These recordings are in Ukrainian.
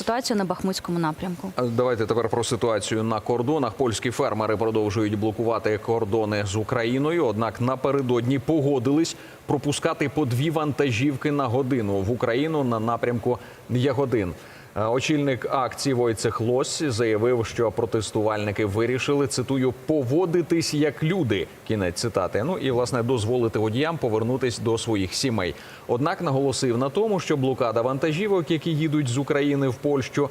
Ситуацію на Бахмутському напрямку. Давайте тепер про ситуацію на кордонах. Польські фермери продовжують блокувати кордони з Україною. Однак напередодні погодились пропускати по дві вантажівки на годину в Україну на напрямку Ягодин. Е, Очільник акції Войцех Лось заявив, що протестувальники вирішили цитую поводитись як люди. Кінець цитати. Ну і власне дозволити водіям повернутись до своїх сімей. Однак наголосив на тому, що блокада вантажівок, які їдуть з України в Польщу,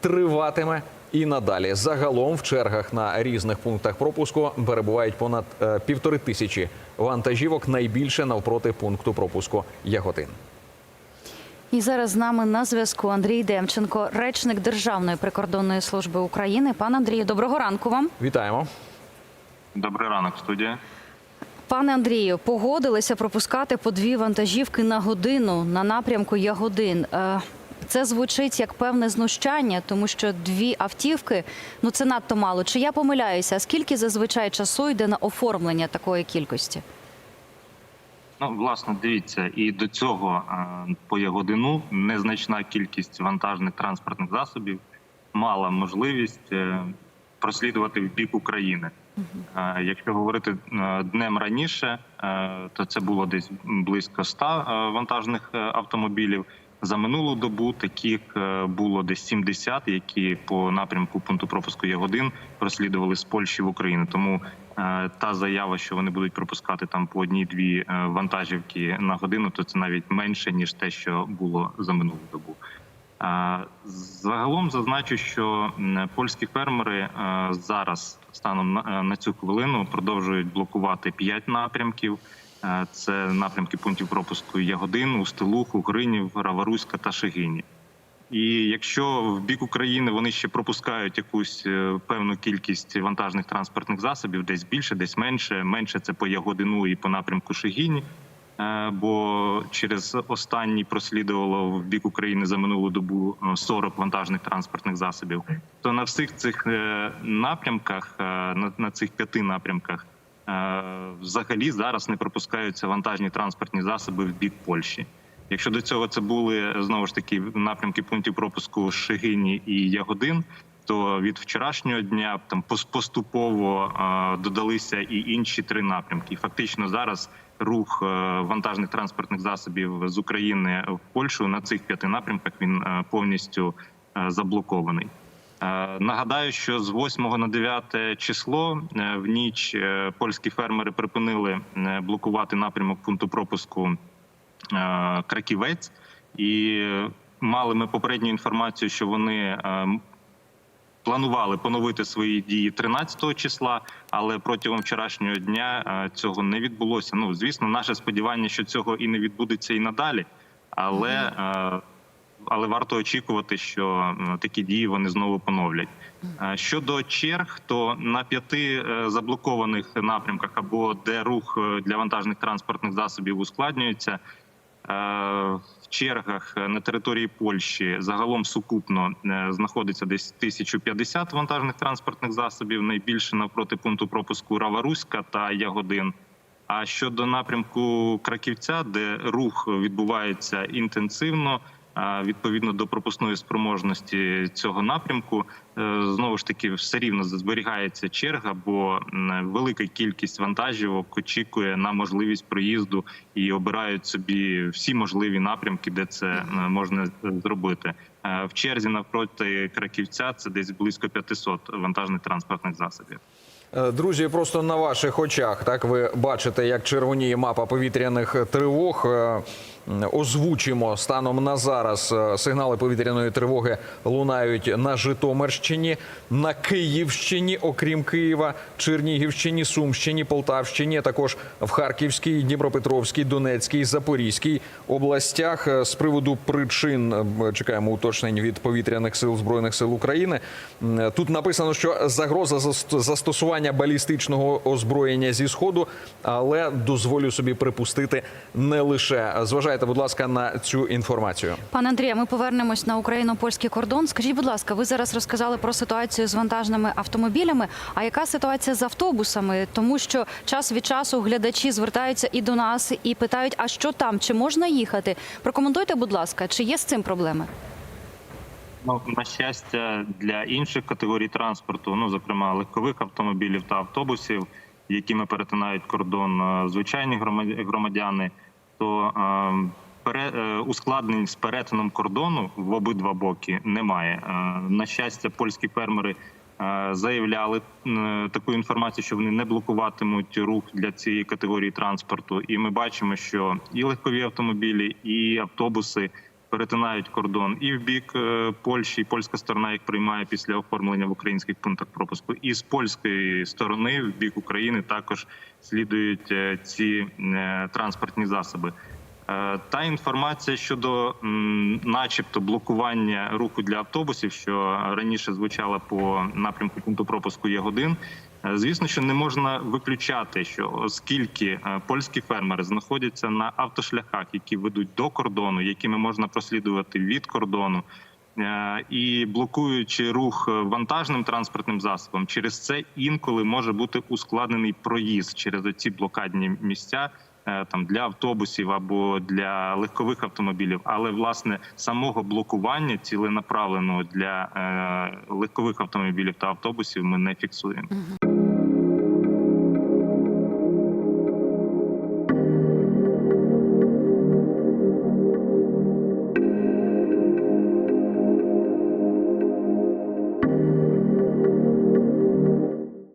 триватиме і надалі. Загалом в чергах на різних пунктах пропуску перебувають понад е, півтори тисячі вантажівок. Найбільше навпроти пункту пропуску Яготин. І зараз з нами на зв'язку Андрій Демченко, речник Державної прикордонної служби України. Пан Андрію, доброго ранку вам. Вітаємо. Добрий ранок, студія. Пане Андрію, погодилися пропускати по дві вантажівки на годину на напрямку Ягодин. Е, Це звучить як певне знущання, тому що дві автівки ну це надто мало. Чи я помиляюся? А Скільки зазвичай часу йде на оформлення такої кількості? Ну, власне, дивіться, і до цього е, по Ягодину незначна кількість вантажних транспортних засобів мала можливість е, прослідувати в бік України. Е, Якщо говорити днем раніше, то це було десь близько 100 е, вантажних автомобілів. За минулу добу таких е, було десь 70, які по напрямку пункту пропуску Ягодин прослідували з Польщі в Україну. Тому е, та заява, що вони будуть пропускати там по одній-дві е, вантажівки на годину, то це навіть менше ніж те, що було за минулу добу. Загалом зазначу, що польські фермери зараз станом на цю хвилину продовжують блокувати п'ять напрямків. Е, Це напрямки пунктів пропуску Ягодин, Устилух, Угринів, Раваруська та Шегині. І якщо в бік України вони ще пропускають якусь е, певну кількість вантажних транспортних засобів, десь більше, десь менше. Менше це по Ягодину і по напрямку Шегіні. Е, Бо через останній прослідувало в бік України за минулу добу е, 40 вантажних транспортних засобів. То на всіх цих напрямках, на, цих п'яти напрямках, взагалі зараз не пропускаються вантажні транспортні засоби в бік Польщі. Якщо до цього це були знову ж таки напрямки пунктів пропуску Шегині і Ягодин, то від вчорашнього дня там поступово е, додалися і інші три напрямки. Фактично зараз рух е, вантажних транспортних засобів з України в Польщу на цих п'яти напрямках він е, повністю е, заблокований. Е, Нагадаю, що з 8 на 9 число е, в ніч е, польські фермери припинили блокувати напрямок пункту пропуску Краківець, і мали ми попередню інформацію, що вони планували поновити свої дії 13 числа, але протягом вчорашнього дня цього не відбулося. Ну звісно, наше сподівання, що цього і не відбудеться і надалі, але. Але варто очікувати, що такі дії вони знову поновлять. Е, Щодо черг, то на п'яти е, заблокованих напрямках або де рух е, для вантажних транспортних засобів ускладнюється. В чергах на території Польщі загалом сукупно знаходиться десь 1050 вантажних транспортних засобів. Найбільше навпроти пункту пропуску Раваруська та Ягодин. А щодо напрямку Краківця, де рух відбувається інтенсивно, відповідно до пропускної спроможності цього напрямку, е, знову ж таки все рівно зберігається черга, бо велика кількість вантажівок очікує на можливість проїзду і обирають собі всі можливі напрямки, де це е, можна зробити. Е, В черзі навпроти Краківця це десь близько 500 вантажних транспортних засобів. Друзі, просто на ваших очах, так ви бачите, як червоніє мапа повітряних тривог. Озвучимо станом на зараз е, сигнали повітряної тривоги лунають на Житомирщині, на Київщині, окрім Києва, Чернігівщині, Сумщині, Полтавщині, а також в Харківській, Дніпропетровській, Донецькій, Запорізькій областях. Е, З приводу причин е, чекаємо уточнень від повітряних сил збройних сил України. Тут написано, що загроза заст- застосування балістичного озброєння зі сходу, але дозволю собі припустити не лише. Зважайте, будь ласка, на цю інформацію. Пане Андрія, ми повернемось на україно-польський кордон. Скажіть, будь ласка, ви зараз розказали про ситуацію з вантажними автомобілями. А яка ситуація з автобусами? Тому що час від часу глядачі звертаються і до нас і питають, а що там, чи можна їхати? Прокоментуйте, будь ласка, чи є з цим проблеми? Ну, на щастя, для інших категорій транспорту, ну зокрема легкових автомобілів та автобусів, якими перетинають кордон звичайні громадяни, то е, пере, е, ускладнень з перетином кордону в обидва боки немає. Е, на щастя, польські фермери е, заявляли таку інформацію, що вони не блокуватимуть рух для цієї категорії транспорту. І ми бачимо, що і легкові автомобілі, і автобуси перетинають кордон і в бік е, Польщі, і польська сторона їх приймає після оформлення в українських пунктах пропуску, і з польської сторони в бік України також слідують е, ці е, транспортні засоби. Та інформація щодо, начебто, блокування руху для автобусів, що раніше звучала по напрямку пункту пропуску Ягодин, е, звісно, що не можна виключати, що оскільки е, польські фермери знаходяться на автошляхах, які ведуть до кордону, якими можна прослідувати від кордону. е, І блокуючи рух е, вантажним транспортним засобом, через це інколи може бути ускладнений проїзд через ці блокадні місця там для автобусів або для легкових автомобілів. Але власне самого блокування ціленаправленого для легкових автомобілів та автобусів ми не фіксуємо.